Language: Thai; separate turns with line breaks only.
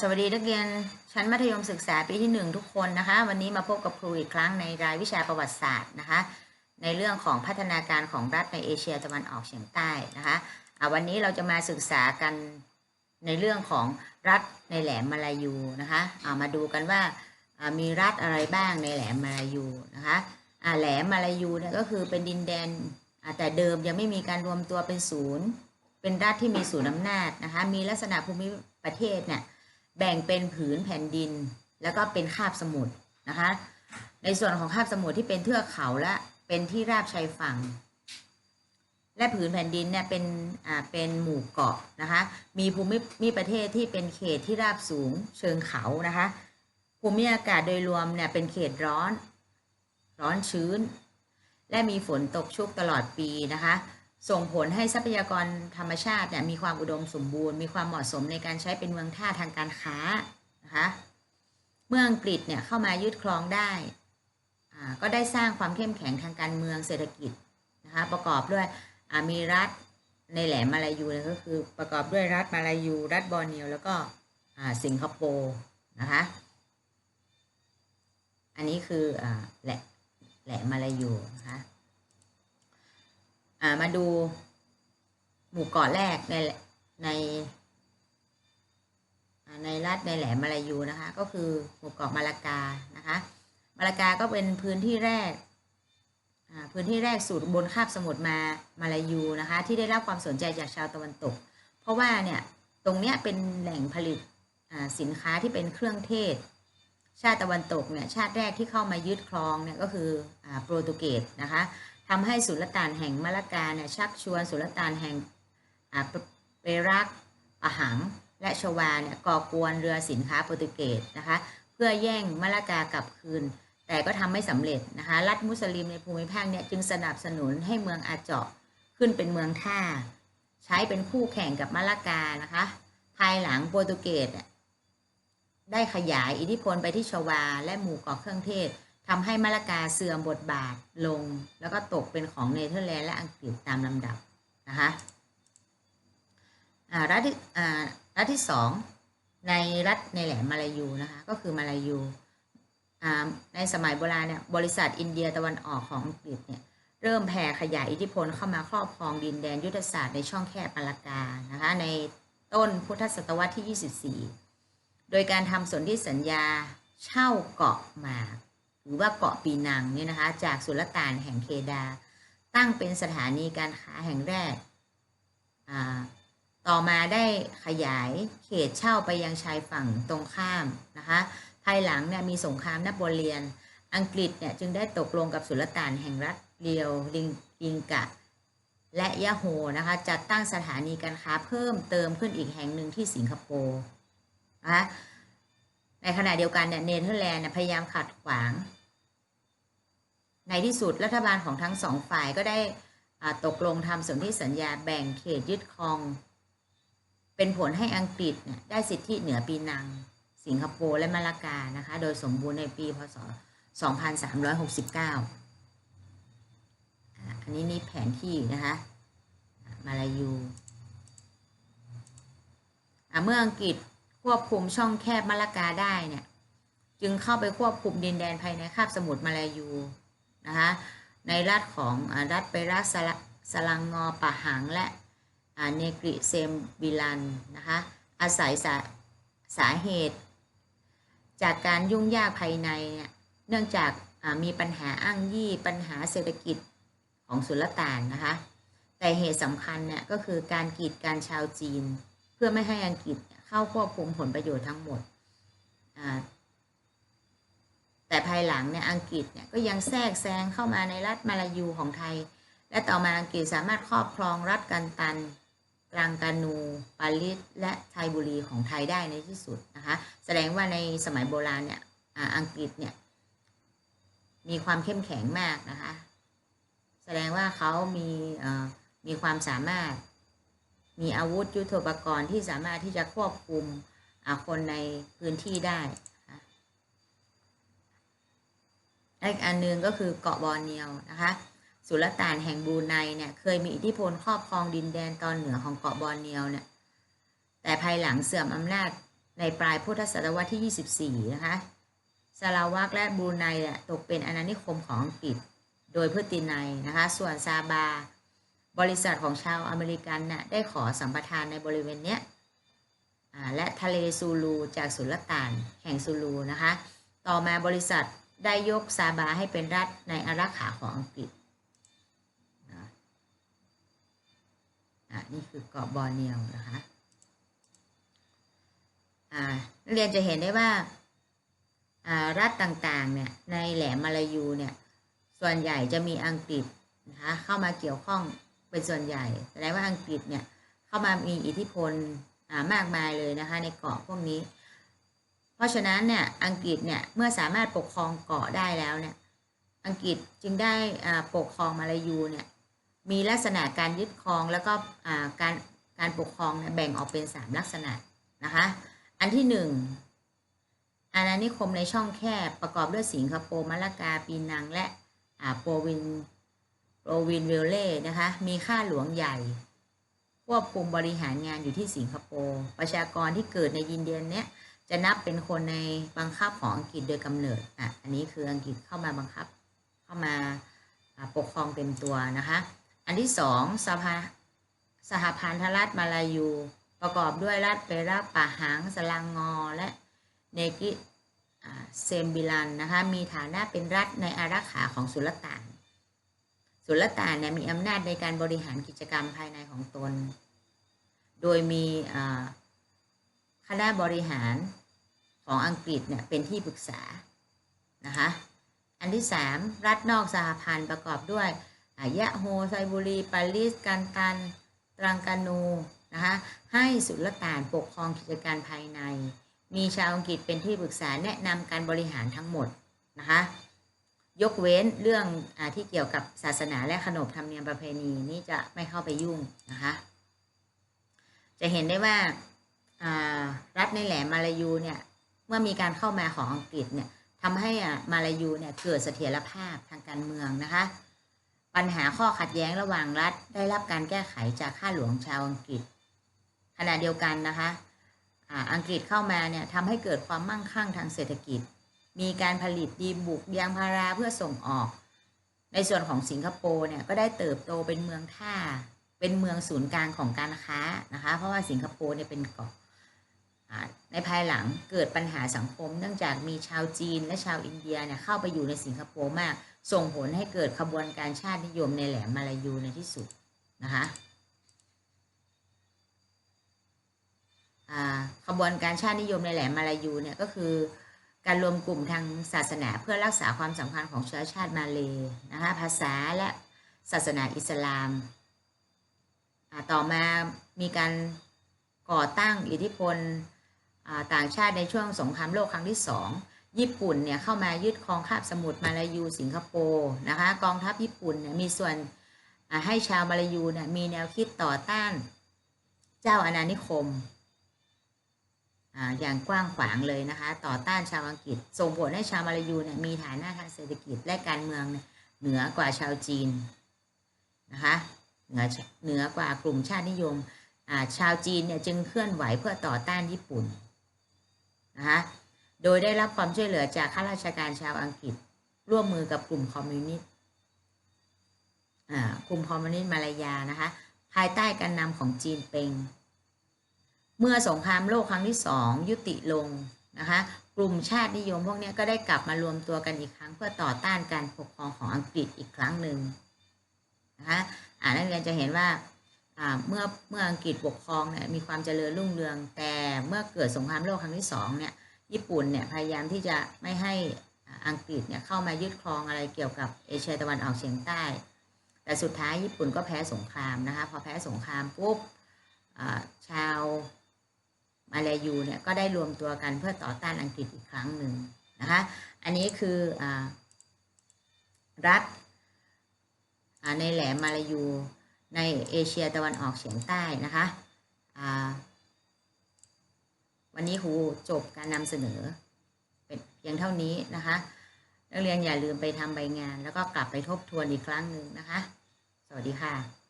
สวัสดีนักเรียนชั้นมัธยมศึกษาปีที่หนึ่งทุกคนนะคะ วันนี้มาพบกับครูอีกครั้งในรายวิชาประวัติศาสตร์นะคะ ในเรื่องของพัฒนาการของรัฐในเอเชียตะวันออกเฉียงใต้นะคะวันนี้เราจะมาศึกษากันในเรื่องของรัฐในแหลมมาลายูนะคะามาดูกันว่ามีรัฐอะไรบ้างในแหลมมาลายูนะคะแหลมมาลายูเนี่ยก็คือเป็นดินแดนแต่เดิมยังไม่มีการรวมตัวเป็นศูนย์ เป็นรัฐที่มีศูนย์อำนาจนะคะมีลักษณะภูมิประเทศเนี่ย แบ่งเป็นผืนแผ่นดิน แล้วก็เป็นคาบสมุทรนะคะ ในส่วนของคาบสมุทรที่เป็นเทือกเขาและเป็นที่ราบชายฝั่ง และผืนแผ่นดินเนี่ยเป็นอ่าเป็นหมู่เกาะนะคะ มีภูมิมีประเทศที่เป็นเขตที่ราบสูงเชิงเขานะคะ ภูมิอากาศโดยรวมเนี่ยเป็นเขตร้อน ร้อนชื้น และมีฝนตกชุกตลอดปีนะคะ ส่งผลให้ทรัพยากรธรรมชาติเนี่ยมีความอุดมสมบูรณ์ มีความเหมาะสมในการใช้เป็นเมืองท่าทางการค้านะคะเมื่ออังกฤษเนี่ยเข้ามายึดครองได้ก็ได้สร้างความเข้มแข็งทางการเมืองเศรษฐกิจนะคะประกอบด้วยอามีรัฐในแหลมมาลายูเนี่ยก็คือประกอบด้วยรัฐมาลายู รัฐบอร์เนียวแล้วก็สิงคโปร์นะคะอันนี้คืออแหลมแหลมมาลายูนะคะ อ่ามาดูหมู่เกาะแรกในในในรัฐในแหลมมาลายูนะคะ ก็คือหมู่เกาะมาลากานะคะมาลากาก็เป็นพื้นที่แรกพื้นที่แรกสุดบนคาบสมุทรมามาลายูนะคะ ที่ได้รับความสนใจจากชาวตะวันตก เพราะว่าเนี่ยตรงเนี้ยเป็นแหล่งผลิตสินค้าที่เป็นเครื่องเทศ ชาติตะวันตกเนี่ยชาติแรกที่เข้ามายึดครองเนี่ยก็คืออโปรตุเกสนะคะ ทำให้สุลต่านแห่งมะละกาเนี่ยชักชวนสุลต่านแห่งเปรักปะหัง และชวาเนี่ยก่อกวนเรือสินค้าโปรตุเกสนะคะเพื่อแย่งมะละกากลับคืน แต่ก็ทำไม่สำเร็จนะคะรัฐมุสลิมในภูมิภาคเนี่ยจึงสนับสนุนให้เมืองอาเจาะขึ้นเป็นเมืองท่า ใช้เป็นคู่แข่งกับมะละกานะคะภายหลังโปรตุเกสเนี่ยได้ขยายอิทธิพลไปที่ชวาและหมู่เกาะเครื่องเทศ ทำให้มะละกาเสื่อมบทบาทลง แล้วก็ตกเป็นของเนเธอร์แลนด์และอังกฤษตามลำดับนะคะรัฐที่อ่ารัฐที่สองในรัฐในแหลมมาลายูนะคะก็คือมาลายูในสมัยโบราณเนี่ยบริษัทอินเดียตะวันออกของอังกฤษเนี่ยเริ่มแผ่ขยายอิทธิพลเข้ามาครอบครองดินแดนยุทธศาสตร์ในช่องแคบมาลากานะคะในต้นพุทธศตวรรษที่ 24 โดยการทำสนธิสัญญาเช่าเกาะหมาก หรือว่าเกาะปีนังเนี่ยนะคะ จากสุลต่านแห่งเคดา ตั้งเป็นสถานีการค้าแห่งแรก ต่อมาได้ขยายเขตเช่าไปยังชายฝั่งตรงข้ามนะคะ ภายหลังเนี่ยมีสงครามนโปเลียน อังกฤษเนี่ยจึงได้ตกลงกับสุลต่านแห่งรัฐเรียวลิงลิงกะ และยะโฮนะคะจัดตั้งสถานีการค้าเพิ่มเติมขึ้นอีกแห่งหนึ่งที่สิงคโปร์นะคะในขณะเดียวกันเนี่ยเนเธอร์แลนด์พยายามขัดขวาง ในที่สุดรัฐบาลของทั้งสองฝ่ายก็ได้ตกลงทำสนธิสัญญาแบ่งเขตยึดครอง เป็นผลให้อังกฤษได้สิทธิเหนือปีนัง สิงคโปร์และมาลากานะคะ โดยสมบูรณ์ในปีพศ 2369อ่าอันนี้นี่แผนที่นะคะ มาลายูเมื่ออังกฤษควบคุมช่องแคบมาลากาได้เนี่ย จึงเข้าไปควบคุมดินแดนภายในคาบสมุทรมาลายู นะคะในรัฐของรัฐเปรัสสลังงอปะหังและเนกริเซมบิลันนะคะอาศัยสาสาเหตุ จากการยุ่งยากภายในเนี่ยเนื่องจากมีปัญหาอ้างยี่ปัญหาเศรษฐกิจของสุลต่านนะคะแต่เหตุสำคัญเนี่ยก็คือการกีดการชาวจีน เพื่อไม่ให้อังกฤษเข้าควบคุมผลประโยชน์ทั้งหมด แต่ภายหลังเนี่ยอังกฤษเนี่ยก็ยังแทรกแซงเข้ามาในรัฐมาลายูของไทย และต่อมาอังกฤษสามารถครอบครองรัฐกันตันกลางกานูปาลิสและไทยบุรีของไทยได้ในที่สุดนะคะแสดงว่าในสมัยโบราณเนี่ยอ่าอังกฤษเนี่ยมีความเข้มแข็งมากนะคะแสดงว่าเขามีเอ่อมีความสามารถมีอาวุธยุทโธปกรณ์ที่สามารถที่จะควบคุมอ่าคนในพื้นที่ได้ อีกอันหนึงก็คือเกาะบอร์เนียวนะคะสุลต่านแห่งบรูไนเนี่ยเคยมีอิทธิพลครอบครองดินแดนตอนเหนือของเกาะบอร์เนียวเนี่ยแต่ภายหลังเสื่อมอำนาจในปลายพุทธศตวรรษที่ 24 นะคะสลาวักและบรูไนเนี่ยตกเป็นอาณานิคมของอังกฤษ โดยพฤตินัยนะคะ ส่วนซาบา บริษัทของชาวอเมริกันน่ะได้ขอสัมปทานในบริเวณเนี้ยและทะเลซูลูจากสุลต่านแห่งซูลูนะคะ ต่อมาบริษัท ได้ยกซาบาให้เป็นรัฐในอารักขาของอังกฤษนะอะนี่คือเกาะบอร์เนียวนะคะอ่านักเรียนจะเห็นได้ว่าอ่ารัฐต่างๆเนี่ยในแหลมมาลายูเนี่ยส่วนใหญ่จะมีอังกฤษนะคะเข้ามาเกี่ยวข้องเป็นส่วนใหญ่แสดงว่าอังกฤษเนี่ยเข้ามามีอิทธิพลมากมายเลยนะคะในเกาะพวกนี้ เพราะฉะนั้นเนี่ยอังกฤษเนี่ยเมื่อสามารถปกครองเกาะได้แล้วเนี่ยอังกฤษจึงได้ปกครองมาลายูเนี่ยมีลักษณะการยึดครองแล้วก็การการปกครองเนี่ยแบ่งออกเป็น 3 ลักษณะนะคะอันที่หนึ่งอาณานิคมในช่องแคบประกอบด้วยสิงคโปร์มาลากาปีนังและโปรวินโปรวินเวลเล่นะคะมีค่าหลวงใหญ่ควบคุมบริหารงานอยู่ที่สิงคโปร์ประชากรที่เกิดในยินเดียนเนี้ย จะนับเป็นคนในบังคับของอังกฤษโดยกำเนิดอะอันนี้คืออังกฤษเข้ามาบังคับเข้ามาปกครองเต็มตัวนะคะ อันที่สองสภาสหพันธรัฐมาลายู ประกอบด้วยรัฐเปราปาหังสลังงอ และเนกิเซมบิลันนะคะมีฐานะเป็นรัฐในอารักขาของสุลต่าน สุลต่านเนี่ยมีอำนาจในการบริหารกิจกรรมภายในของตน โดยมีอ่า คณะบริหารของอังกฤษเนี่ยเป็นที่ปรึกษานะคะอันที่สามรัฐนอกสหพันธ์ประกอบด้วยยะโฮไซบุรีปารีสกันตัน ตรังกานูนะคะให้สุลต่านปกครองกิจการภายใน มีชาวอังกฤษเป็นที่ปรึกษาแนะนำการบริหารทั้งหมดนะคะยกเว้นเรื่องอที่เกี่ยวกับศาสนาและขนบธรรมเนียมประเพณีนี่จะไม่เข้าไปยุ่งนะคะ จะเห็นได้ว่า รัฐในแหลมมาลายูเนี่ยเมื่อมีการเข้ามาของอังกฤษเนี่ยทำให้อะมาลายูเนี่ยเกิดเสถียรภาพทางการเมืองนะคะ ปัญหาข้อขัดแย้งระหว่างรัฐได้รับการแก้ไขจากข้าหลวงชาวอังกฤษ ขณะเดียวกันนะคะอังกฤษเข้ามาเนี่ยทำให้เกิดความมั่งคั่งทางเศรษฐกิจ มีการผลิตดีบุกยางพาราเพื่อส่งออก ในส่วนของสิงคโปร์เนี่ยก็ได้เติบโตเป็นเมืองท่า เป็นเมืองศูนย์กลางของการค้านะคะ เพราะว่าสิงคโปร์เนี่ยเป็นเกาะ ในภายหลังเกิดปัญหาสังคม เนื่องจากมีชาวจีนและชาวอินเดียเนี่ยเข้าไปอยู่ในสิงคโปร์มาก ส่งผลให้เกิดขบวนการชาตินิยมในแหลมมาลายูในที่สุดนะคะขบวนการชาตินิยมในแหลมมาลายูเนี่ยก็คือการรวมกลุ่มทางศาสนาเพื่อรักษาความสัมพันธ์ของเชื้อชาติมาเลยนะคะภาษาและศาสนาอิสลาม ต่อมามีการก่อตั้งอิทธิพล ต่างชาติในช่วงสงครามโลกครั้งที่สองญี่ปุ่นเนี่ยเข้ามายึดครองคาบสมุทรมาลายูสิงคโปร์นะคะกองทัพญี่ปุ่นเนี่ยมีส่วนให้ชาวมาลายูเนี่ยมีแนวคิดต่อต้านเจ้าอาณานิคมออย่างกว้างขวางเลยนะคะต่อต้านชาวอังกฤษส่งผลให้ชาวมาลายูเนี่ยมีฐานะทางเศรษฐกิจและการเมืองเเหนือกว่าชาวจีนนะคะเหนือเหนือกว่ากลุ่มชาตินิยมชาวจีนเนี่ยจึงเคลื่อนไหวเพื่อต่อต้านญี่ปุ่น นะคะโดยได้รับความช่วยเหลือจากข้าราชการชาวอังกฤษ ร่วมมือกับกลุ่มคอมมิวนิสต์กลุ่มคอมมิวนิสต์มาลายานะคะภายใต้การนำของจีนเป็ง เมื่อสงครามโลกครั้งที่สองยุติลงนะคะกลุ่มชาตินิยมพวกนี้ก็ได้กลับมารวมตัวกันอีกครั้ง เพื่อต่อต้านการปกครองของอังกฤษอีกครั้งหนึ่งนะคะอ่านักเรียนจะเห็นว่า เมื่อเมื่ออังกฤษปกครองเนี่ยมีความเจริญรุ่งเรือง แต่เมื่อเกิดสงครามโลกครั้งที่สองเนี่ยญี่ปุ่นเนี่ยพยายามที่จะไม่ให้อังกฤษเนี่ยเข้ามายึดครองอะไรเกี่ยวกับเอเชียตะวันออกเฉียงใต้ แต่สุดท้ายญี่ปุ่นก็แพ้สงครามนะคะพอแพ้สงครามปุ๊บชาวมาลายูเนี่ยก็ได้รวมตัวกันเพื่อต่อต้านอังกฤษอีกครั้งหนึ่งนะคะอันนี้คืออรัฐในแหลมมาลายู ในเอเชียตะวันออกเฉียงใต้นะคะวันนี้ครูจบการนำเสนอ เป็นเพียงเท่านี้นะคะนักเรียนอย่าลืมไปทำใบงาน แล้วก็กลับไปทบทวนอีกครั้งหนึ่งนะคะ สวัสดีค่ะ